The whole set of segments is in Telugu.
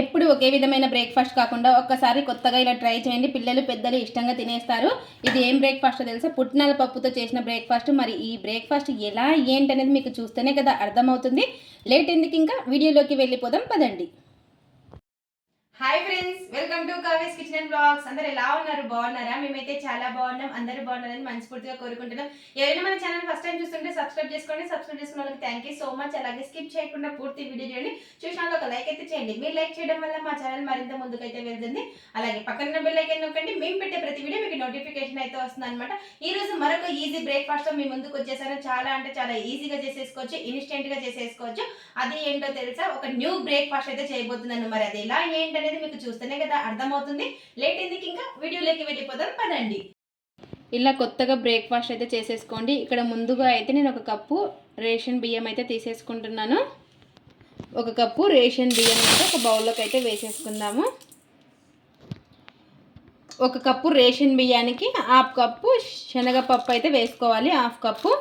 ఎప్పుడు ఒకే విధమైన బ్రేక్ఫాస్ట్ కాకుండా ఒక్కసారి కొత్తగా ఇలా ట్రై చేయండి. పిల్లలు పెద్దలు ఇష్టంగా తినేస్తారు. ఇది ఏం బ్రేక్ఫాస్ట్ తెలుసా? పుట్నాల పప్పుతో చేసిన బ్రేక్ఫాస్ట్ మరి ఈ బ్రేక్ఫాస్ట్ ఎలా ఏంటనేది మీకు చూస్తేనే కదా అర్థమవుతుంది. లేట్ ఎందుకు ఇంకా? వీడియోలోకి వెళ్ళిపోదాం. పదండి. Hi friends welcome to Kavi's kitchen and blogs అందరు ఎలా ఉన్నారు? బాగున్నారా? మేమైతే చాలా బాగున్నాం. అందరూ బాగున్నారని మనస్ఫూర్తిగా కోరుకుంటున్నాం. ఎవరైనా మన ఛానల్ ఫస్ట్ టైం చూస్తుంటే సబ్స్క్రైబ్ చేసుకోండి. సబ్స్క్రైబ్ చేసుకున్న వాళ్ళకి థ్యాంక్ యూ సో మచ్ అలాగే స్కిప్ చేయకుండా పూర్తి వీడియో చేయండి చూసిన ఒక లైక్ అయితే చేయండి. మీరు లైక్ చేయడం వల్ల మా ఛానల్ మరింత ముందుకైతే వెళ్తుంది. అలాగే పక్కన బెల్ ఐకన్ నొక్కండి. మేము పెట్టే ప్రతి వీడియో మీకు నోటిఫికేషన్ అయితే వస్తుంది అనమాట ఈ రోజు మరొక ఈజీ బ్రేక్ఫాస్ట్ మీ ముందుకు వచ్చేసాను. చాలా అంటే చాలా ఈజీగా చేసేసుకోవచ్చు. ఇన్స్టెంట్గా చేసేసుకోవచ్చు. అది ఏంటో తెలుసా? ఒక న్యూ బ్రేక్ఫాస్ట్ అయితే చేయబోతున్నాను. మరి అది ఎలా అనేది మీకు చూస్తేనే కదా అర్థమవుతుంది. లేట్ ఎందుకు ఇంకా వీడియోలోకి వెళ్ళిపోతాం పదండి. ఇలా కొత్తగా బ్రేక్ఫాస్ట్ అయితే చేసేసుకోండి. ఇక్కడ ముందుగా అయితే నేను ఒక కప్పు రేషన్ బియ్యం అయితే తీసేసుకుంటున్నాను. ఒక కప్పు రేషన్ బియ్యం అయితే ఒక బౌల్లోకి అయితే వేసేసుకుందాము. ఒక కప్పు రేషన్ బియ్యానికి హాఫ్ కప్పు శనగపప్పు అయితే వేసుకోవాలి హాఫ్ కప్పు.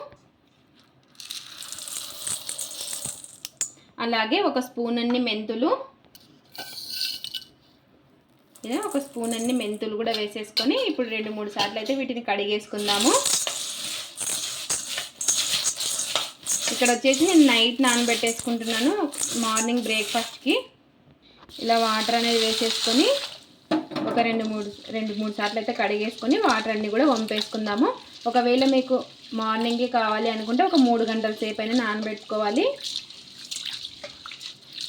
అలాగే ఒక స్పూన్ అన్ని మెంతులు. ఇలా ఒక స్పూన్ అన్ని మెంతులు కూడా వేసేసుకొని ఇప్పుడు రెండు మూడు సార్లు అయితే వీటిని కడిగేసుకుందాము. ఇక్కడ వచ్చేసి నేను నైట్ నానబెట్టేసుకుంటున్నాను మార్నింగ్ బ్రేక్ఫాస్ట్కి. ఇలా వాటర్ అనేది వేసేసుకొని ఒక రెండు మూడు రెండు మూడు సార్లు అయితే కడిగేసుకొని వాటర్ అన్ని కూడా వంపేసుకుందాము. ఒకవేళ మీకు మార్నింగే కావాలి అనుకుంటే ఒక మూడు గంటల సేపు అయినా నానబెట్టుకోవాలి.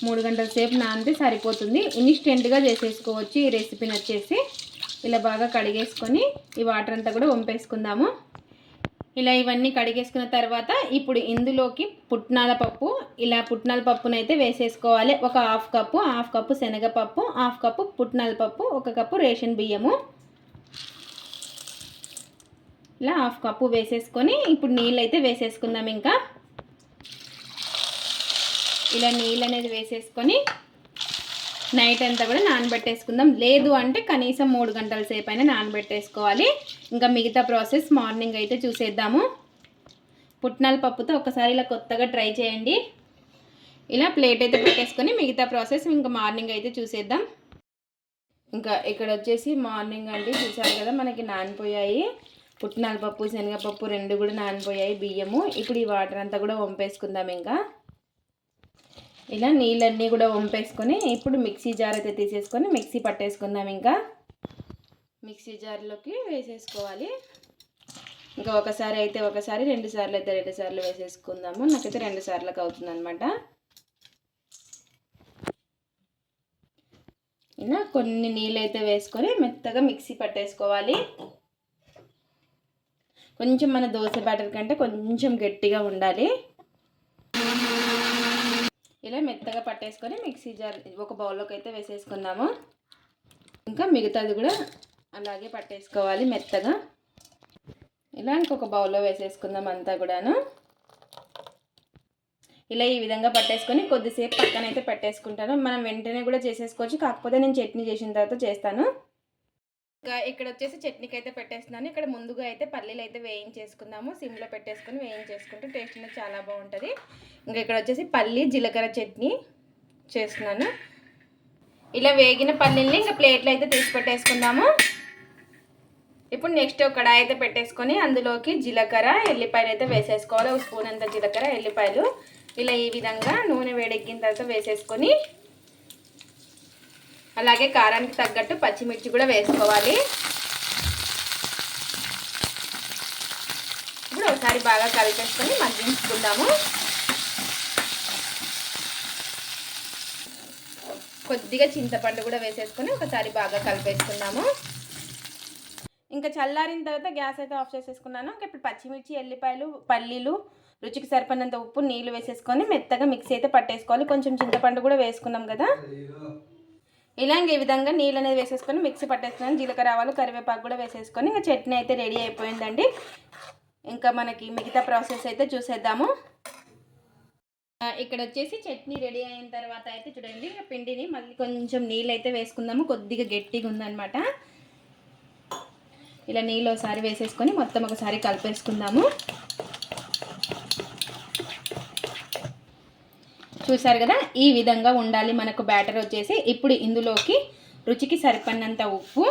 మూడు గంటల సేపు నానితే సరిపోతుంది. ఇన్స్టెంట్గా చేసేసుకోవచ్చు. ఈ రెసిపీని వచ్చేసి ఇలా బాగా కడిగేసుకొని ఈ వాటర్ అంతా కూడా వంపేసుకుందాము. ఇలా ఇవన్నీ కడిగేసుకున్న తర్వాత ఇప్పుడు ఇందులోకి పుట్నాల పప్పు ఇలా పుట్నాల పప్పునైతే వేసేసుకోవాలి. ఒక హాఫ్ కప్పు హాఫ్ కప్పు శనగపప్పు హాఫ్ కప్పు పుట్నాల పప్పు ఒక కప్పు రేషన్ బియ్యము. ఇలా హాఫ్ కప్పు వేసేసుకొని ఇప్పుడు నీళ్ళు అయితే వేసేసుకుందాం ఇంకా. ఇలా నీళ్ళు అనేది వేసేసుకొని నైట్ అంతా కూడా నానబెట్టేసుకుందాం. లేదు అంటే కనీసం మూడు గంటల సేపు అయినా నానబెట్టేసుకోవాలి. ఇంకా మిగతా ప్రాసెస్ మార్నింగ్ అయితే చూసేద్దాము. పుట్నాల పప్పుతో ఒకసారి ఇలా కొత్తగా ట్రై చేయండి. ఇలా ప్లేట్ అయితే పెట్టేసుకొని మిగతా ప్రాసెస్ ఇంకా మార్నింగ్ అయితే చూసేద్దాం. ఇంకా ఇక్కడ వచ్చేసి మార్నింగ్ అండి చూసారు కదా మనకి నానిపోయాయి. పుట్నాల పప్పు శనగపప్పు రెండు కూడా నానిపోయాయి బియ్యము. ఇప్పుడు ఈ వాటర్ అంతా కూడా వంపేసుకుందాం ఇంకా. ఇలా నీళ్ళన్నీ కూడా వంపేసుకొని ఇప్పుడు మిక్సీ జార్ అయితే తీసేసుకొని మిక్సీ పట్టేసుకుందాం ఇంకా. మిక్సీ జార్లోకి వేసేసుకోవాలి. ఇంకా ఒకసారి అయితే ఒకసారి రెండు సార్లు అయితే రెండు సార్లు వేసేసుకుందాము. నాకైతే రెండు సార్లకు అవుతుందనమాట ఇలా కొన్ని నీళ్ళు అయితే వేసుకొని మెత్తగా మిక్సీ పట్టేసుకోవాలి. కొంచెం మన దోశ బ్యాటర్ కంటే కొంచెం గట్టిగా ఉండాలి. ఇలా మెత్తగా పట్టేసుకొని మిక్సీ జార్ ఒక బౌల్లోకి అయితే వేసేసుకుందాము. ఇంకా మిగతాది కూడా అలాగే పట్టేసుకోవాలి మెత్తగా. ఇలా ఇంకొక బౌల్లో వేసేసుకుందాం అంతా కూడాను. ఇలా ఈ విధంగా పట్టేసుకొని కొద్దిసేపు పక్కన అయితే పెట్టేసుకుంటాను. మనం వెంటనే కూడా చేసేసుకోవచ్చు. కాకపోతే నేను చట్నీ చేసిన తర్వాత చేస్తాను. ఇంకా ఇక్కడ వచ్చేసి చట్నీకి అయితే పెట్టేస్తున్నాను. ఇక్కడ ముందుగా అయితే పల్లీలు అయితే వేయించేసుకుందాము. సిమ్లో పెట్టేసుకొని వేయించేసుకుంటే టేస్ట్ అనేది చాలా బాగుంటుంది. ఇంకా ఇక్కడ వచ్చేసి పల్లి జీలకర్ర చట్నీ చేస్తున్నాను. ఇలా వేగిన పల్లీల్ని ఇంకా ప్లేట్లో అయితే తీసి పెట్టేసుకుందాము. ఇప్పుడు నెక్స్ట్ ఒక కడాయి అయితే పెట్టేసుకొని అందులోకి జీలకర్ర ఎల్లిపాయలు అయితే వేసేసుకోవాలి. ఒక స్పూన్ అంత జీలకర్ర ఎల్లిపాయలు. ఇలా ఈ విధంగా నూనె వేడెక్కిన తర్వాత వేసేసుకొని అలాగే కారానికి తగ్గట్టు పచ్చిమిర్చి కూడా వేసుకోవాలి. ఇప్పుడు ఒకసారి బాగా కలిపేసుకొని మగ్గించుకుందాము. కొద్దిగా చింతపండు కూడా వేసేసుకొని ఒకసారి బాగా కలిపేసుకున్నాము ఇంకా చల్లారిన తర్వాత గ్యాస్ అయితే ఆఫ్ చేసేసుకున్నాను. ఇంకా ఇప్పుడు పచ్చిమిర్చి ఎల్లిపాయలు పల్లీలు రుచికి సరిపడినంత ఉప్పు నీళ్ళు వేసేసుకొని మెత్తగా మిక్సీ అయితే పట్టేసుకోవాలి. కొంచెం చింతపండు కూడా వేసుకున్నాం కదా. ఇలాగే ఈ విధంగా నీళ్ళు అనేది వేసేసుకొని మిక్సీ పట్టేసుకొని జీలకర్ర ఆవాలు కరివేపాకు కూడా వేసేసుకొని ఇంకా చట్నీ అయితే రెడీ అయిపోయిందండి. ఇంకా మనకి మిగతా ప్రాసెస్ అయితే చూసేద్దాము. ఇక్కడ వచ్చేసి చట్నీ రెడీ అయిన తర్వాత అయితే చూడండి పిండిని మళ్ళీ కొంచెం నీళ్ళు అయితే వేసుకుందాము. కొద్దిగా గట్టిగా ఉందన్నమాట. ఇలా నీళ్ళు ఒకసారి వేసేసుకొని మొత్తం ఒకసారి కలిపేసుకుందాము. చూసారు కదా? ఈ విధంగా ఉండాలి. మనకు బ్యాటర్ వచ్చేసి ఇప్పుడు ఇందులోకి రుచికి సరిపడినంత ఉప్పు.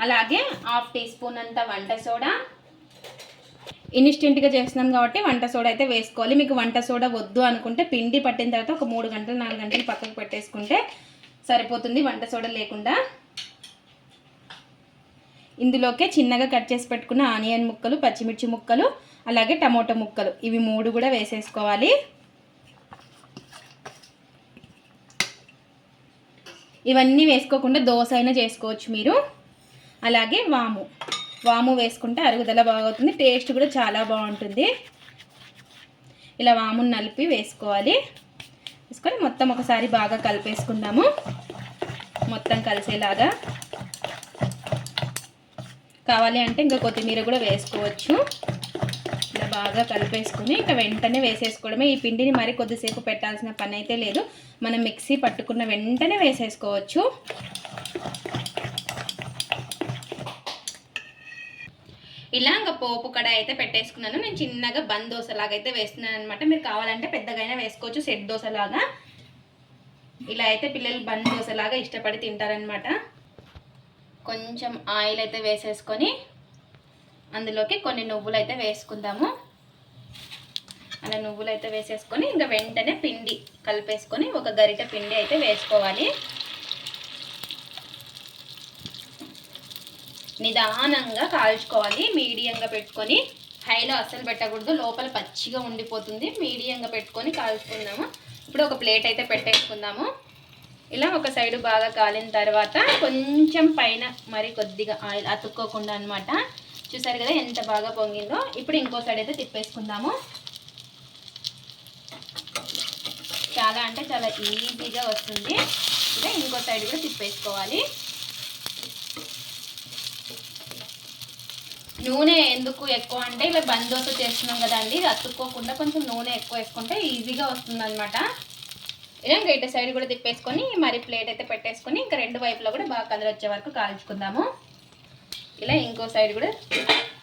అలాగే హాఫ్ టీ స్పూన్ అంత వంట సోడా. ఇన్స్టెంట్గా చేస్తున్నాం కాబట్టి వంట సోడా అయితే వేసుకోవాలి. మీకు వంట సోడా వద్దు అనుకుంటే పిండి పట్టిన తర్వాత ఒక మూడు గంటలు నాలుగు గంటలు పక్కకు పెట్టేసుకుంటే సరిపోతుంది వంట సోడా లేకుండా. ఇందులోకే చిన్నగా కట్ చేసి పెట్టుకున్న ఆనియన్ ముక్కలు పచ్చిమిర్చి ముక్కలు అలాగే టమోటా ముక్కలు. ఇవి మూడు కూడా వేసేసుకోవాలి. ఇవన్నీ వేసుకోకుండా దోశ అయినా చేసుకోవచ్చు మీరు. అలాగే వాము. వాము వేసుకుంటే అరుగుదల బాగవుతుంది. టేస్ట్ కూడా చాలా బాగుంటుంది. ఇలా వామును నలిపి వేసుకోవాలి. వేసుకొని మొత్తం ఒకసారి బాగా కలిపేసుకుందాము. మొత్తం కలిసేలాగా. కావాలి అంటే ఇంకా కొత్తిమీర కూడా వేసుకోవచ్చు. బాగా కలిపేసుకుని ఇంకా వెంటనే వేసేసుకోవడమే. ఈ పిండిని మరి కొద్దిసేపు పెట్టాల్సిన పని అయితే లేదు. మనం మిక్సీ పట్టుకున్న వెంటనే వేసేసుకోవచ్చు. ఇలా ఇంకా పోపు కడ అయితే పెట్టేసుకున్నాను. నేను చిన్నగా బంద్ దోశలాగా అయితే వేస్తున్నాను అనమాట మీరు కావాలంటే పెద్దగైనా వేసుకోవచ్చు. సెట్ దోశలాగా. ఇలా అయితే పిల్లలు బంద్ దోశలాగా ఇష్టపడి తింటారనమాట కొంచెం ఆయిల్ అయితే వేసేసుకొని అందులోకి కొన్ని నువ్వులు అయితే వేసుకుందాము. అలా నువ్వులు అయితే వేసేసుకొని ఇంకా వెంటనే పిండి కలిపేసుకొని ఒక గరిట పిండి అయితే వేసుకోవాలి. నిదానంగా కాల్చుకోవాలి. మీడియంగా పెట్టుకొని హైలో అస్సలు పెట్టకూడదు. లోపల పచ్చిగా ఉండిపోతుంది. మీడియంగా పెట్టుకొని కాల్చుకుందాము. ఇప్పుడు ఒక ప్లేట్ అయితే పెట్టేసుకుందాము. ఇలా ఒక సైడు బాగా కాలిన తర్వాత కొంచెం పైన మరి కొద్దిగా ఆయిల్ అతుక్కోకుండా అనమాట చూసారు కదా ఎంత బాగా పొంగిందో. ఇప్పుడు ఇంకో సైడ్ అయితే తిప్పేసుకుందాము. చాలా అంటే చాలా ఈజీగా వస్తుంది. ఇలా ఇంకో సైడ్ కూడా తిప్పేసుకోవాలి. నూనె ఎందుకు ఎక్కువ అంటే ఇలా బందోసు చేస్తున్నాం కదండి ఇది అతుక్కోకుండా కొంచెం నూనె ఎక్కువ వేసుకుంటే ఈజీగా వస్తుంది అనమాట ఇలా ఇంకా ఇటు సైడ్ కూడా తిప్పేసుకొని మరి ప్లేట్ అయితే పెట్టేసుకొని ఇంకా రెండు వైపులో కూడా బాగా కలర్ వచ్చే వరకు కాల్చుకుందాము. ఇలా ఇంకో సైడ్ కూడా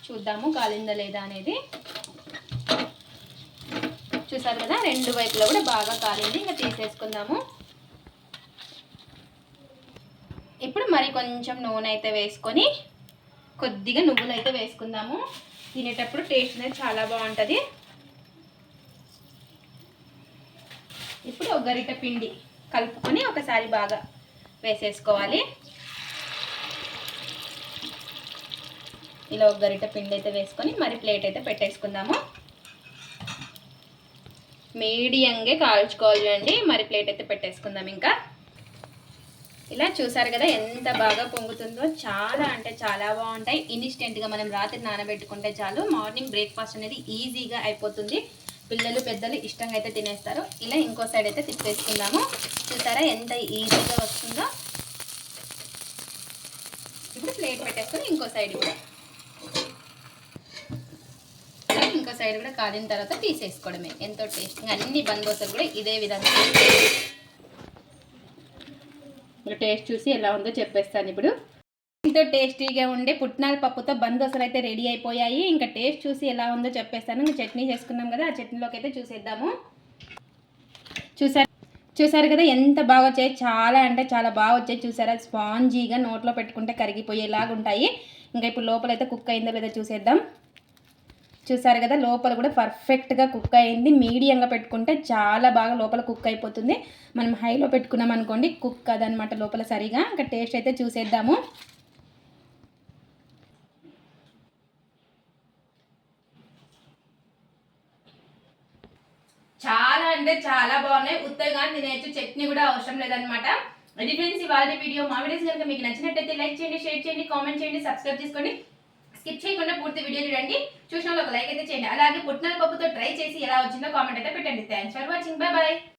చూద్దాము కాలిందా లేదా అనేది. చూసారు కదా రెండు వైపులో కూడా బాగా కాలింది. ఇంకా తీసేసుకుందాము. ఇప్పుడు మరి కొంచెం నూనె అయితే వేసుకొని కొద్దిగా నువ్వులు అయితే వేసుకుందాము. తినేటప్పుడు టేస్ట్ అనేది చాలా బాగుంటుంది. ఇప్పుడు ఒక గరిట పిండి కలుపుకొని ఒకసారి బాగా వేసేసుకోవాలి. ఇలా ఒక గరిట పిండి అయితే వేసుకొని మరి ప్లేట్ అయితే పెట్టేసుకుందాము. మీడియంగా కాల్చుకోవాలి అండి మరి ప్లేట్ అయితే పెట్టేసుకుందాం ఇంకా. ఇలా చూసారు కదా ఎంత బాగా పొంగుతుందో. చాలా అంటే చాలా బాగుంటాయి. ఇన్స్టెంట్గా మనం రాత్రి నానబెట్టుకుంటే చాలు. మార్నింగ్ బ్రేక్ఫాస్ట్ అనేది ఈజీగా అయిపోతుంది. పిల్లలు పెద్దలు ఇష్టంగా అయితే తినేస్తారు. ఇలా ఇంకో సైడ్ అయితే తిప్పేసుకుందాము. చూసారా ఎంత ఈజీగా వస్తుందో. ఇప్పుడు ప్లేట్ పెట్టేసుకొని ఇంకో సైడ్ కూడా సైడ్ కూడా కాలిన తర్వాత తీసేసుకోవడమే. ఎంతో టేస్టింగ్ అన్ని బందోసలు కూడా ఇదే విధంగా. టేస్ట్ చూసి ఎలా ఉందో చెప్పేస్తాను ఇప్పుడు. ఎంతో టేస్టీగా ఉండే పుట్నాల పప్పుతో బందోసలు అయితే రెడీ అయిపోయాయి. ఇంకా టేస్ట్ చూసి ఎలా ఉందో చెప్పేస్తాను. ఇంకా చట్నీ చేసుకున్నాం కదా ఆ చట్నీలోకి అయితే చూసేద్దాము. చూసారు చూసారు కదా ఎంత బాగా వచ్చాయి? చాలా అంటే చాలా బాగా వచ్చాయి. చూసారా? స్పాంజీగా నోట్లో పెట్టుకుంటే కరిగిపోయేలాగా ఉంటాయి. ఇంకా ఇప్పుడు లోపల అయితే కుక్ అయిందో లేదో చూసేద్దాం. చూసారు కదా లోపల కూడా పర్ఫెక్ట్గా కుక్ అయింది. మీడియంగా పెట్టుకుంటే చాలా బాగా లోపల కుక్ అయిపోతుంది. మనం హైలో పెట్టుకున్నాం అనుకోండి కుక్ కదనమాట లోపల సరిగా. ఇంకా టేస్ట్ అయితే చూసేద్దాము. చాలా అంటే చాలా బాగున్నాయి. ఉత్తగా తినేయచ్చు. చట్నీ కూడా అవసరం లేదనమాట. అది ఫ్రెండ్స్ ఇవాళ వీడియో మా వీడియోస్ కనుక మీకు నచ్చినట్టయితే లైక్ చేయండి షేర్ చేయండి కామెంట్ చేయండి సబ్స్క్రైబ్ చేసుకోండి. స్కిప్ చేయకుండా పూర్తి వీడియో చూడండి. చూసిన ఒక లైక్ అయితే చేయండి. అలాగే పుట్టిన పప్పుతో ట్రై చేసి ఎలా వచ్చిందో కామెంట్ అయితే పెట్టండి. Thanks for watching bye bye